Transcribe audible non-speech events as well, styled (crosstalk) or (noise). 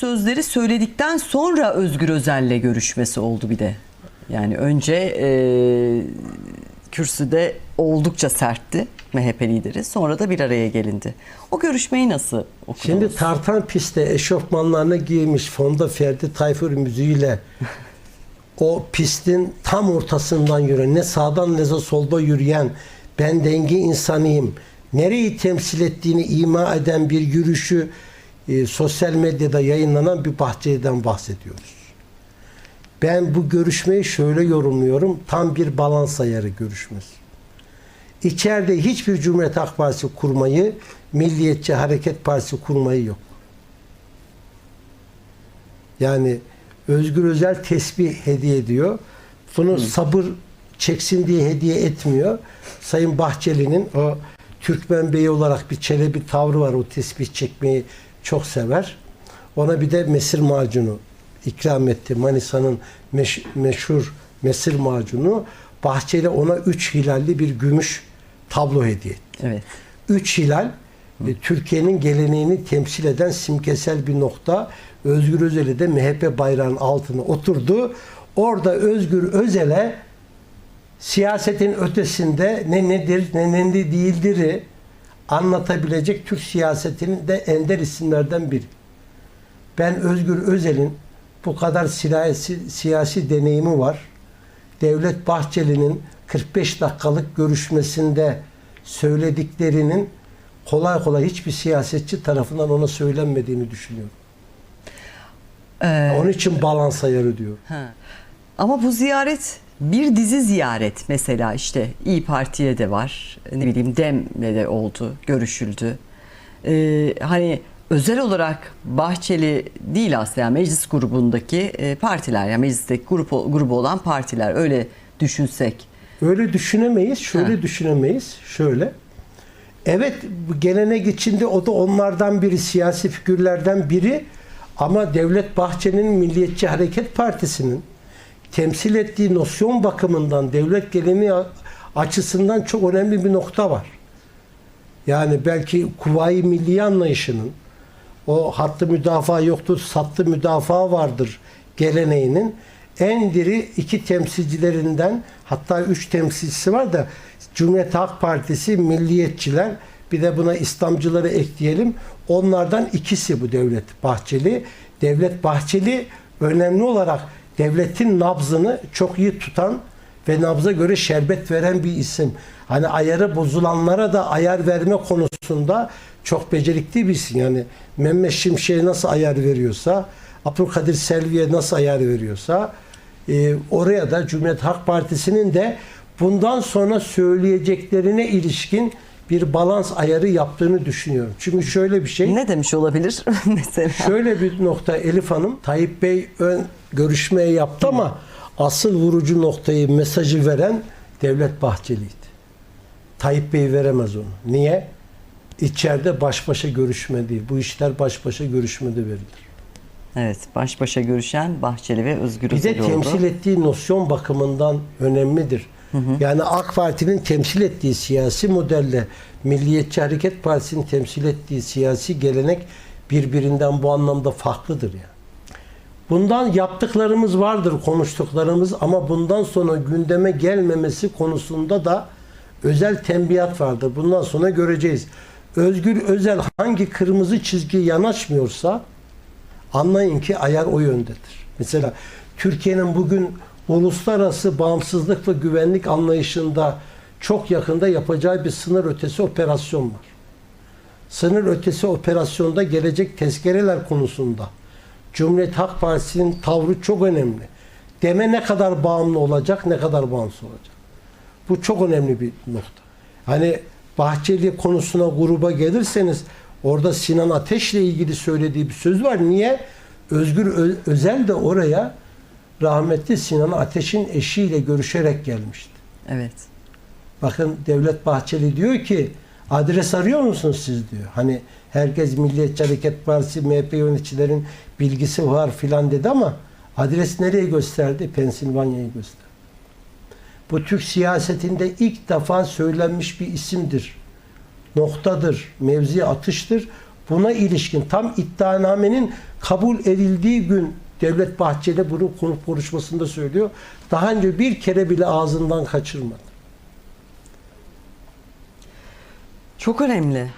sözleri söyledikten sonra Özgür Özel'le görüşmesi oldu bir de. Yani önce e, kürsüde oldukça sertti MHP lideri. Sonra da bir araya gelindi. O görüşmeyi nasıl okudunuz? Şimdi tartan pistte eşofmanlarını giymiş Fonda Ferdi Tayfur müziğiyle o pistin tam ortasından yürüyen, ne sağdan ne de solda yürüyen ben denge insanıyım. Nereyi temsil ettiğini ima eden bir yürüyüşü e, sosyal medyada yayınlanan bir Bahçeli'den bahsediyoruz. Ben bu görüşmeyi şöyle yorumluyorum. Tam bir balans ayarı görüşmesi. İçeride hiçbir Cumhuriyet Halk Partisi kurmayı, Milliyetçi Hareket Partisi kurmayı yok. Yani Özgür Özel tesbih hediye ediyor. Bunu sabır çeksin diye hediye etmiyor. Sayın Bahçeli'nin o Türkmen Bey olarak bir çelebi tavrı var. O tesbih çekmeyi çok sever. Ona bir de mesir macunu ikram etti. Manisa'nın meş- meşhur mesir macunu. Bahçeli ona üç hilalli bir gümüş tablo hediye etti. Evet. Üç hilal e, Türkiye'nin geleneğini temsil eden simgesel bir nokta. Özgür Özel'i de MHP bayrağının altına oturdu. Orada Özgür Özel'e siyasetin ötesinde ne nedir ne ne değildir'i anlatabilecek Türk siyasetinin de ender isimlerden biri. Ben Özgür Özel'in bu kadar siyasi, siyasi deneyimi var. Devlet Bahçeli'nin 45 dakikalık görüşmesinde söylediklerinin kolay kolay hiçbir siyasetçi tarafından ona söylenmediğini düşünüyorum. Ee, Onun için balans ayarı diyor. Ha. Ama bu ziyaret bir dizi ziyaret mesela işte İyi Parti'ye de var. Ne bileyim Dem'le de oldu, görüşüldü. Ee, hani özel olarak Bahçeli değil aslında yani meclis grubundaki e, partiler yani meclisteki grup, grubu olan partiler öyle düşünsek. Öyle düşünemeyiz. Şöyle Ha. düşünemeyiz. Şöyle. Evet gelenek içinde o da onlardan biri, siyasi figürlerden biri. Ama Devlet Bahçeli'nin Milliyetçi Hareket Partisi'nin temsil ettiği nosyon bakımından devlet geleneği açısından çok önemli bir nokta var. Yani belki kuvayi milli anlayışının o hattı müdafaa yoktur, sattı müdafaa vardır geleneğinin en diri iki temsilcilerinden hatta üç temsilcisi var da Cumhuriyet Halk Partisi, Milliyetçiler bir de buna İslamcıları ekleyelim. Onlardan ikisi bu Devlet Bahçeli. Devlet Bahçeli önemli olarak devletin nabzını çok iyi tutan ve nabza göre şerbet veren bir isim. Hani ayarı bozulanlara da ayar verme konusunda çok becerikli bir isim. Yani Mehmet Şimşek'e nasıl ayar veriyorsa, Abdülkadir Selvi'ye nasıl ayar veriyorsa e, oraya da Cumhuriyet Halk Partisi'nin de bundan sonra söyleyeceklerine ilişkin bir balans ayarı yaptığını düşünüyorum. Çünkü şöyle bir şey. Ne demiş olabilir (laughs) mesela? Şöyle bir nokta Elif Hanım, Tayyip Bey ön görüşmeyi yaptı ama asıl vurucu noktayı, mesajı veren Devlet Bahçeli'ydi. Tayyip Bey veremez onu. Niye? İçeride baş başa görüşme değil. Bu işler baş başa görüşmede verilir. Evet, baş başa görüşen Bahçeli ve Özgür Bir de oldu. temsil ettiği nosyon bakımından önemlidir. Yani AK Parti'nin temsil ettiği siyasi modelle Milliyetçi Hareket Partisi'nin temsil ettiği siyasi gelenek birbirinden bu anlamda farklıdır yani. Bundan yaptıklarımız vardır, konuştuklarımız ama bundan sonra gündeme gelmemesi konusunda da özel tembihat vardır. Bundan sonra göreceğiz. Özgür Özel hangi kırmızı çizgiye yanaşmıyorsa anlayın ki ayar o yöndedir. Mesela Türkiye'nin bugün uluslararası bağımsızlık ve güvenlik anlayışında çok yakında yapacağı bir sınır ötesi operasyon var. Sınır ötesi operasyonda gelecek tezkereler konusunda Cumhuriyet Halk Partisi'nin tavrı çok önemli. Deme ne kadar bağımlı olacak, ne kadar bağımsız olacak. Bu çok önemli bir nokta. Hani Bahçeli konusuna gruba gelirseniz orada Sinan Ateş'le ilgili söylediği bir söz var. Niye? Özgür Özel de oraya rahmetli Sinan Ateş'in eşiyle görüşerek gelmişti. Evet. Bakın Devlet Bahçeli diyor ki adres arıyor musunuz siz diyor. Hani herkes Milliyetçi Hareket Partisi, MHP yöneticilerin bilgisi var filan dedi ama adres nereye gösterdi? Pensilvanya'yı gösterdi. Bu Türk siyasetinde ilk defa söylenmiş bir isimdir. Noktadır, mevzi atıştır. Buna ilişkin tam iddianamenin kabul edildiği gün Devlet Bahçeli bunu konu- konuşmasında söylüyor. Daha önce bir kere bile ağzından kaçırmadı. Çok önemli.